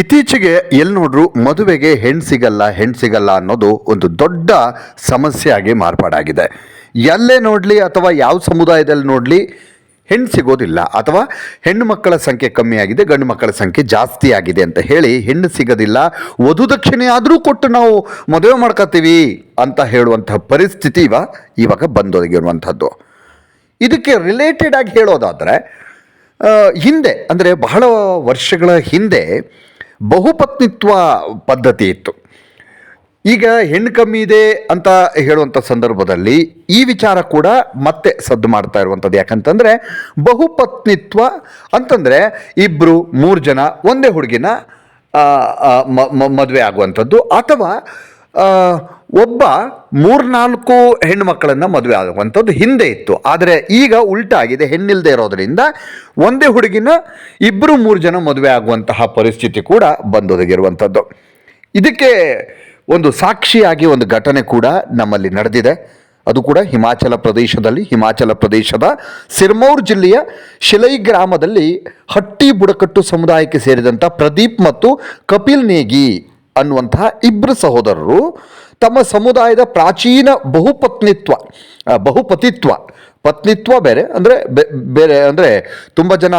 ಇತ್ತೀಚೆಗೆ ಎಲ್ಲಿ ನೋಡ್ರು ಮದುವೆಗೆ ಹೆಣ್ಣು ಸಿಗಲ್ಲ ಹೆಣ್ಣು ಸಿಗಲ್ಲ ಅನ್ನೋದು ಒಂದು ದೊಡ್ಡ ಸಮಸ್ಯೆಯಾಗಿ ಮಾರ್ಪಾಡಾಗಿದೆ. ಎಲ್ಲೇ ನೋಡಲಿ ಅಥವಾ ಯಾವ ಸಮುದಾಯದಲ್ಲಿ ನೋಡಲಿ ಹೆಣ್ಣು ಸಿಗೋದಿಲ್ಲ ಅಥವಾ ಹೆಣ್ಣು ಮಕ್ಕಳ ಸಂಖ್ಯೆ ಕಮ್ಮಿಯಾಗಿದೆ ಗಂಡು ಮಕ್ಕಳ ಸಂಖ್ಯೆ ಜಾಸ್ತಿ ಆಗಿದೆ ಅಂತ ಹೇಳಿ ಹೆಣ್ಣು ಸಿಗೋದಿಲ್ಲ, ವಧು ದಕ್ಷಿಣೆ ಆದರೂ ಕೊಟ್ಟು ನಾವು ಮದುವೆ ಮಾಡ್ಕೋತೀವಿ ಅಂತ ಹೇಳುವಂಥ ಪರಿಸ್ಥಿತಿ ಇವ ಇವಾಗ ಬಂದೊದಗಿರುವಂಥದ್ದು. ಇದಕ್ಕೆ ರಿಲೇಟೆಡ್ ಆಗಿ ಹೇಳೋದಾದರೆ ಹಿಂದೆ, ಅಂದರೆ ಬಹಳ ವರ್ಷಗಳ ಹಿಂದೆ ಬಹುಪತ್ನಿತ್ವ ಪದ್ಧತಿ ಇತ್ತು. ಈಗ ಹೆಣ್ಣು ಕಮ್ಮಿ ಇದೆ ಅಂತ ಹೇಳುವಂಥ ಸಂದರ್ಭದಲ್ಲಿ ಈ ವಿಚಾರ ಕೂಡ ಮತ್ತೆ ಸದ್ದು ಮಾಡ್ತಾ ಇರುವಂಥದ್ದು ಯಾಕಂತಂದರೆ ಬಹುಪತ್ನಿತ್ವ ಅಂತಂದರೆ ಇಬ್ಬರು ಮೂರು ಜನ, ಒಂದೇ ಹುಡುಗಿನ ಮದುವೆ ಆಗುವಂಥದ್ದು ಅಥವಾ ಒಬ್ಬ ಮೂರ್ನಾಲ್ಕು ಹೆಣ್ಣು ಮಕ್ಕಳನ್ನು ಮದುವೆ ಆಗುವಂಥದ್ದು ಹಿಂದೆ ಇತ್ತು. ಆದರೆ ಈಗ ಉಲ್ಟಾಗಿದೆ ಹೆಣ್ಣಿಲ್ಲದೆ ಇರೋದರಿಂದ ಒಂದೇ ಹುಡುಗಿನ ಇಬ್ಬರು ಮೂರು ಜನ ಮದುವೆ ಆಗುವಂತಹ ಪರಿಸ್ಥಿತಿ ಕೂಡ ಬಂದೊದಗಿರುವಂಥದ್ದು. ಇದಕ್ಕೆ ಒಂದು ಸಾಕ್ಷಿಯಾಗಿ ಒಂದು ಘಟನೆ ಕೂಡ ನಮ್ಮಲ್ಲಿ ನಡೆದಿದೆ. ಅದು ಕೂಡ ಹಿಮಾಚಲ ಪ್ರದೇಶದಲ್ಲಿ, ಹಿಮಾಚಲ ಪ್ರದೇಶದ ಸಿರ್ಮೌರ್ ಜಿಲ್ಲೆಯ ಶಿಲೈ ಗ್ರಾಮದಲ್ಲಿ ಹಟ್ಟಿ ಬುಡಕಟ್ಟು ಸಮುದಾಯಕ್ಕೆ ಸೇರಿದಂಥ ಪ್ರದೀಪ್ ಮತ್ತು ಕಪಿಲ್ ನೇಗಿ ಅನ್ನುವಂತಹ ಇಬ್ಬರು ಸಹೋದರರು ತಮ್ಮ ಸಮುದಾಯದ ಪ್ರಾಚೀನ ಬಹುಪತ್ನಿತ್ವ ಬಹುಪತಿತ್ವ ಪತ್ನಿತ್ವ ಬೇರೆ ಅಂದರೆ ಬೇರೆ ಅಂದರೆ ತುಂಬ ಜನ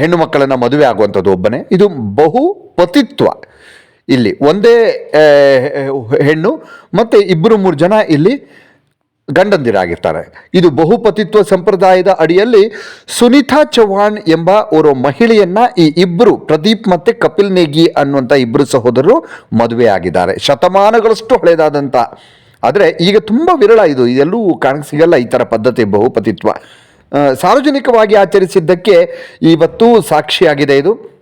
ಹೆಣ್ಣು ಮಕ್ಕಳನ್ನು ಮದುವೆ ಆಗುವಂಥದ್ದು ಒಬ್ಬನೇ ಇದು ಬಹುಪತಿತ್ವ ಇಲ್ಲಿ ಒಂದೇ ಹೆಣ್ಣು ಮತ್ತು ಇಬ್ಬರು ಮೂರು ಜನ ಇಲ್ಲಿ ಗಂಡಂದಿರಾಗಿರ್ತಾರೆ. ಇದು ಬಹುಪತಿತ್ವ ಸಂಪ್ರದಾಯದ ಅಡಿಯಲ್ಲಿ ಸುನಿತಾ ಚೌಹಾಣ್ ಎಂಬ ಓರ್ವ ಮಹಿಳೆಯನ್ನ ಈ ಇಬ್ಬರು ಪ್ರದೀಪ್ ಮತ್ತೆ ಕಪಿಲ್ ನೇಗಿ ಅನ್ನುವಂಥ ಇಬ್ಬರು ಸಹೋದರರು ಮದುವೆ ಆಗಿದ್ದಾರೆ. ಶತಮಾನಗಳಷ್ಟು ಹಳೆಯದಾದಂಥ ಆದರೆ ಈಗ ತುಂಬ ವಿರಳ ಇದು. ಇದೆಲ್ಲೂ ಕಾಣಕ್ಕೆ ಸಿಗಲ್ಲ ಈ ಥರ ಪದ್ಧತಿ ಬಹುಪತಿತ್ವ. ಸಾರ್ವಜನಿಕವಾಗಿ ಆಚರಿಸಿದ್ದಕ್ಕೆ ಇವತ್ತು ಸಾಕ್ಷಿಯಾಗಿದೆ ಇದು.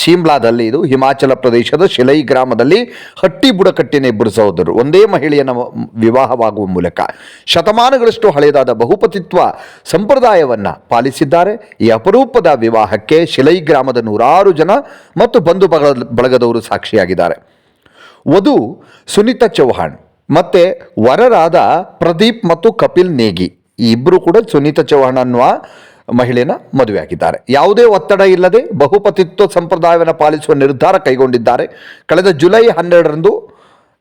ಶಿಮ್ಲಾದಲ್ಲಿ ಇದು ಹಿಮಾಚಲ ಪ್ರದೇಶದ ಶಿಲೈ ಗ್ರಾಮದಲ್ಲಿ ಹಟ್ಟಿ ಬುಡಕಟ್ಟಿನ ಇಬ್ಬರು ಸಹೋದರರು. ಒಂದೇ ಮಹಿಳೆಯನ ವಿವಾಹವಾಗುವ ಮೂಲಕ ಶತಮಾನಗಳಷ್ಟು ಹಳೆಯದಾದ ಬಹುಪತಿತ್ವ ಸಂಪ್ರದಾಯವನ್ನು ಪಾಲಿಸಿದ್ದಾರೆ. ಈ ಅಪರೂಪದ ವಿವಾಹಕ್ಕೆ ಶಿಲೈ ಗ್ರಾಮದ ನೂರಾರು ಜನ ಮತ್ತು ಬಂಧು ಬಳಗ, ಬಳಗದವರು ಸಾಕ್ಷಿಯಾಗಿದ್ದಾರೆ. ವಧು ಸುನೀತಾ ಚೌಹಾಣ್ ಮತ್ತು ವರರಾದ ಪ್ರದೀಪ್ ಮತ್ತು ಕಪಿಲ್ ನೇಗಿ. ಈ ಇಬ್ಬರು ಕೂಡ ಸುನೀತಾ ಚೌಹಾಣ್ ಅನ್ನುವ ಮಹಿಳೆಯನ್ನ ಮದುವೆಯಾಗಿದ್ದಾರೆ. ಯಾವುದೇ ಒತ್ತಡ ಇಲ್ಲದೆ ಬಹುಪತಿತ್ವ ಸಂಪ್ರದಾಯವನ್ನು ಪಾಲಿಸುವ ನಿರ್ಧಾರ ಕೈಗೊಂಡಿದ್ದಾರೆ. ಕಳೆದ ಜುಲೈ ಹನ್ನೆರಡರಂದು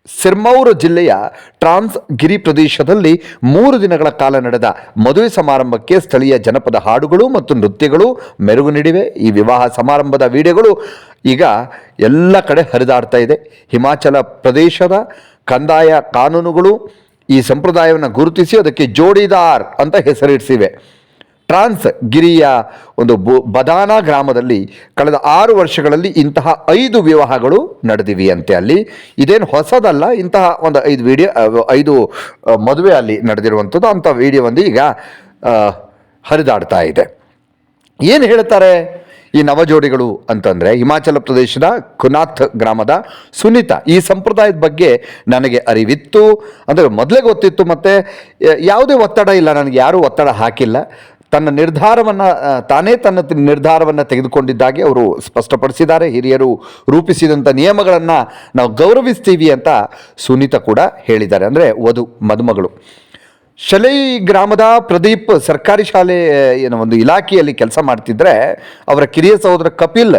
ಸಿರ್ಮೌರ್ ಜಿಲ್ಲೆಯ ಟ್ರಾನ್ಸ್ ಗಿರಿ ಪ್ರದೇಶದಲ್ಲಿ ಮೂರು ದಿನಗಳ ಕಾಲ ನಡೆದ ಮದುವೆ ಸಮಾರಂಭಕ್ಕೆ ಸ್ಥಳೀಯ ಜನಪದ ಹಾಡುಗಳು ಮತ್ತು ನೃತ್ಯಗಳು ಮೆರುಗು ನೀಡಿವೆ. ಈ ವಿವಾಹ ಸಮಾರಂಭದ ವಿಡಿಯೋಗಳು ಈಗ ಎಲ್ಲ ಕಡೆ ಹರಿದಾಡ್ತಾ ಇದೆ. ಹಿಮಾಚಲ ಪ್ರದೇಶದ ಕಂದಾಯ ಕಾನೂನುಗಳು ಈ ಸಂಪ್ರದಾಯವನ್ನು ಗುರುತಿಸಿ ಅದಕ್ಕೆ ಜೋಡಿದಾರ್ ಅಂತ ಹೆಸರಿಡಿಸಿವೆ ಟ್ರಾನ್ಸ್ ಗಿರಿಯ ಒಂದು ಬದಾನಾ ಗ್ರಾಮದಲ್ಲಿ ಕಳೆದ ಆರು ವರ್ಷಗಳಲ್ಲಿ ಇಂತಹ ಐದು ವಿವಾಹಗಳು ನಡೆದಿವೆಯಂತೆ ಅಲ್ಲಿ. ಇದೇನು ಹೊಸದಲ್ಲ, ಇಂತಹ ಒಂದು ಐದು ವಿಡಿಯೋ ಐದು ಮದುವೆ ಅಲ್ಲಿ ನಡೆದಿರುವಂಥದ್ದು ಅಂಥ ವಿಡಿಯೋ ಒಂದು ಈಗ ಹರಿದಾಡ್ತಾ ಇದೆ. ಏನು ಹೇಳ್ತಾರೆ ಈ ನವಜೋಡಿಗಳು ಅಂತಂದರೆ, ಹಿಮಾಚಲ ಪ್ರದೇಶದ ಕುನಾಥ್ ಗ್ರಾಮದ ಸುನೀತಾ. ಈ ಸಂಪ್ರದಾಯದ ಬಗ್ಗೆ ನನಗೆ ಅರಿವಿತ್ತು, ಅಂದರೆ ಮೊದಲೇ ಗೊತ್ತಿತ್ತು ಮತ್ತು ಯಾವುದೇ ಒತ್ತಡ ಇಲ್ಲ, ನನಗೆ ಯಾರೂ ಒತ್ತಡ ಹಾಕಿಲ್ಲ. ತನ್ನ ನಿರ್ಧಾರವನ್ನು ತಾನೇ ತನ್ನ ನಿರ್ಧಾರವನ್ನು ತೆಗೆದುಕೊಂಡಿದ್ದಾಗಿ ಅವರು ಸ್ಪಷ್ಟಪಡಿಸಿದ್ದಾರೆ. ಹಿರಿಯರು ರೂಪಿಸಿದಂಥ ನಿಯಮಗಳನ್ನು ನಾವು ಗೌರವಿಸ್ತೀವಿ ಅಂತ ಸುನೀತಾ ಕೂಡ ಹೇಳಿದ್ದಾರೆ. ಅಂದರೆ ವಧು ಮದುಮಗಳು. ಶಲೈ ಗ್ರಾಮದ ಪ್ರದೀಪ್ ಸರ್ಕಾರಿ ಶಾಲೆ ಏನೋ ಒಂದು ಇಲಾಖೆಯಲ್ಲಿ ಕೆಲಸ ಮಾಡ್ತಿದ್ರೆ ಅವರ ಕಿರಿಯ ಸಹೋದರ ಕಪಿಲ್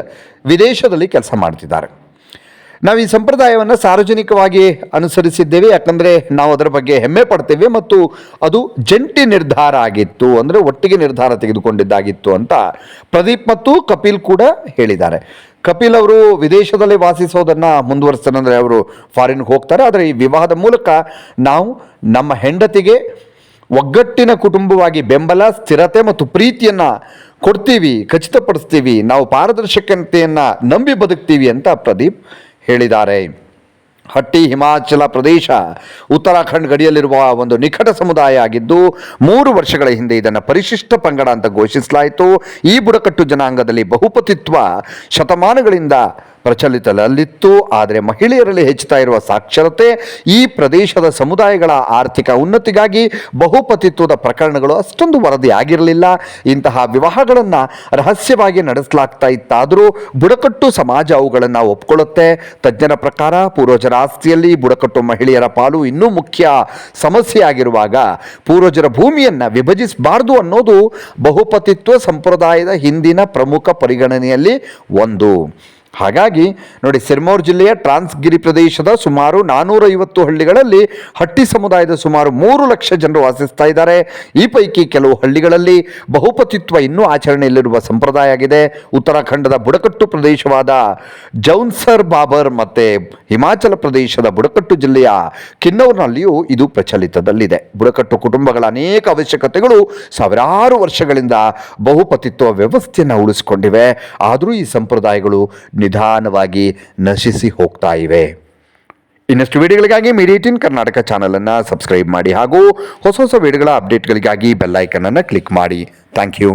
ವಿದೇಶದಲ್ಲಿ ಕೆಲಸ ಮಾಡ್ತಿದ್ದಾರೆ. ನಾವು ಈ ಸಂಪ್ರದಾಯವನ್ನು ಸಾರ್ವಜನಿಕವಾಗಿ ಅನುಸರಿಸಿದ್ದೇವೆ. ಯಾಕಂದರೆ ನಾವು ಅದರ ಬಗ್ಗೆ ಹೆಮ್ಮೆ ಪಡ್ತೇವೆ ಮತ್ತು ಅದು ಜಂಟಿ ನಿರ್ಧಾರ ಆಗಿತ್ತು. ಅಂದರೆ ಒಟ್ಟಿಗೆ ನಿರ್ಧಾರ ತೆಗೆದುಕೊಂಡಿದ್ದಾಗಿತ್ತು ಅಂತ ಪ್ರದೀಪ್ ಮತ್ತು ಕಪಿಲ್ ಕೂಡ ಹೇಳಿದ್ದಾರೆ. ಕಪಿಲ್ ಅವರು ವಿದೇಶದಲ್ಲಿ ವಾಸಿಸೋದನ್ನು ಮುಂದುವರಿಸ್ತಾರೆ ಅಂದರೆ ಅವರು ಫಾರಿನ್ಗೆ ಹೋಗ್ತಾರೆ. ಆದರೆ ಈ ವಿವಾಹದ ಮೂಲಕ ನಾವು ನಮ್ಮ ಹೆಂಡತಿಗೆ ಒಗ್ಗಟ್ಟಿನ ಕುಟುಂಬವಾಗಿ ಬೆಂಬಲ, ಸ್ಥಿರತೆ ಮತ್ತು ಪ್ರೀತಿಯನ್ನು ಕೊಡ್ತೀವಿ, ಖಚಿತಪಡಿಸ್ತೀವಿ. ನಾವು ಪಾರದರ್ಶಕತೆಯನ್ನು ನಂಬಿ ಬದುಕ್ತೀವಿ ಅಂತ ಪ್ರದೀಪ್ ಹೇಳಿದ್ದಾರೆ. ಹಟ್ಟಿ ಹಿಮಾಚಲ ಪ್ರದೇಶ, ಉತ್ತರಾಖಂಡ್ ಗಡಿಯಲ್ಲಿರುವ ಒಂದು ನಿಕಟ ಸಮುದಾಯ ಆಗಿದ್ದು, ಮೂರು ವರ್ಷಗಳ ಹಿಂದೆ ಇದನ್ನು ಪರಿಶಿಷ್ಟ ಪಂಗಡ ಅಂತ ಘೋಷಿಸಲಾಯಿತು. ಈ ಬುಡಕಟ್ಟು ಜನಾಂಗದಲ್ಲಿ ಬಹುಪತಿತ್ವ ಶತಮಾನಗಳಿಂದ ಪ್ರಚಲಿತದಲ್ಲಿತ್ತು ಆದರೆ ಮಹಿಳೆಯರಲ್ಲಿ ಹೆಚ್ಚುತ್ತಾ ಇರುವ ಸಾಕ್ಷರತೆ ಈ ಪ್ರದೇಶದ ಸಮುದಾಯಗಳ ಆರ್ಥಿಕ ಉನ್ನತಿಗಾಗಿ ಬಹುಪತಿತ್ವದ ಪ್ರಕರಣಗಳು ಅಷ್ಟೊಂದು ವರದಿ ಆಗಿರಲಿಲ್ಲ. ಇಂತಹ ವಿವಾಹಗಳನ್ನು ರಹಸ್ಯವಾಗಿ ನಡೆಸಲಾಗ್ತಾ ಇತ್ತಾದರೂ ಬುಡಕಟ್ಟು ಸಮಾಜ ಅವುಗಳನ್ನು ಒಪ್ಕೊಳ್ಳುತ್ತೆ. ತಜ್ಞರ ಪ್ರಕಾರ ಪೂರ್ವಜರ ಆಸ್ತಿಯಲ್ಲಿ ಬುಡಕಟ್ಟು ಮಹಿಳೆಯರ ಪಾಲು ಇನ್ನೂ ಮುಖ್ಯ ಸಮಸ್ಯೆಯಾಗಿರುವಾಗ ಪೂರ್ವಜರ ಭೂಮಿಯನ್ನು ವಿಭಜಿಸಬಾರ್ದು ಅನ್ನೋದು ಬಹುಪತಿತ್ವ ಸಂಪ್ರದಾಯದ ಹಿಂದಿನ ಪ್ರಮುಖ ಪರಿಗಣನೆಯಲ್ಲಿ ಒಂದು. ಹಾಗಾಗಿ ನೋಡಿ ಸಿರ್ಮೌರ್ ಜಿಲ್ಲೆಯ ಟ್ರಾನ್ಸ್ಗಿರಿ ಪ್ರದೇಶದ ಸುಮಾರು ನಾನೂರೈವತ್ತು ಹಳ್ಳಿಗಳಲ್ಲಿ ಹಟ್ಟಿ ಸಮುದಾಯದ ಸುಮಾರು ಮೂರು ಲಕ್ಷ ಜನರು ವಾಸಿಸ್ತಾ ಇದ್ದಾರೆ. ಈ ಪೈಕಿ ಕೆಲವು ಹಳ್ಳಿಗಳಲ್ಲಿ ಬಹುಪತಿತ್ವ ಇನ್ನೂ ಆಚರಣೆಯಲ್ಲಿರುವ ಸಂಪ್ರದಾಯ ಆಗಿದೆ. ಉತ್ತರಾಖಂಡದ ಬುಡಕಟ್ಟು ಪ್ರದೇಶವಾದ ಜೌನ್ಸರ್ ಬಾಬರ್ ಮತ್ತು ಹಿಮಾಚಲ ಪ್ರದೇಶದ ಬುಡಕಟ್ಟು ಜಿಲ್ಲೆಯ ಕಿನ್ನೌರ್ನಲ್ಲಿಯೂ ಇದು ಪ್ರಚಲಿತದಲ್ಲಿದೆ. ಬುಡಕಟ್ಟು ಕುಟುಂಬಗಳ ಅನೇಕ ಅವಶ್ಯಕತೆಗಳು ಸಾವಿರಾರು ವರ್ಷಗಳಿಂದ ಬಹುಪತಿತ್ವ ವ್ಯವಸ್ಥೆಯನ್ನು ಉಳಿಸಿಕೊಂಡಿವೆ. ಆದರೂ ಈ ಸಂಪ್ರದಾಯಗಳು ನಿಧಾನವಾಗಿ ನಶಿಸಿ ಹೋಗ್ತಾ ಇವೆ. ಇನ್ನಷ್ಟು ವಿಡಿಯೋಗಳಿಗಾಗಿ ಮೀಡಿಯೇಟಿನ್ ಕರ್ನಾಟಕ ಚಾನಲನ್ನು ಸಬ್ಸ್ಕ್ರೈಬ್ ಮಾಡಿ ಹಾಗೂ ಹೊಸ ಹೊಸ ವಿಡಿಯೋಗಳ ಅಪ್ಡೇಟ್ಗಳಿಗಾಗಿ ಬೆಲ್ಲೈಕನನ್ನು ಕ್ಲಿಕ್ ಮಾಡಿ. Thank you.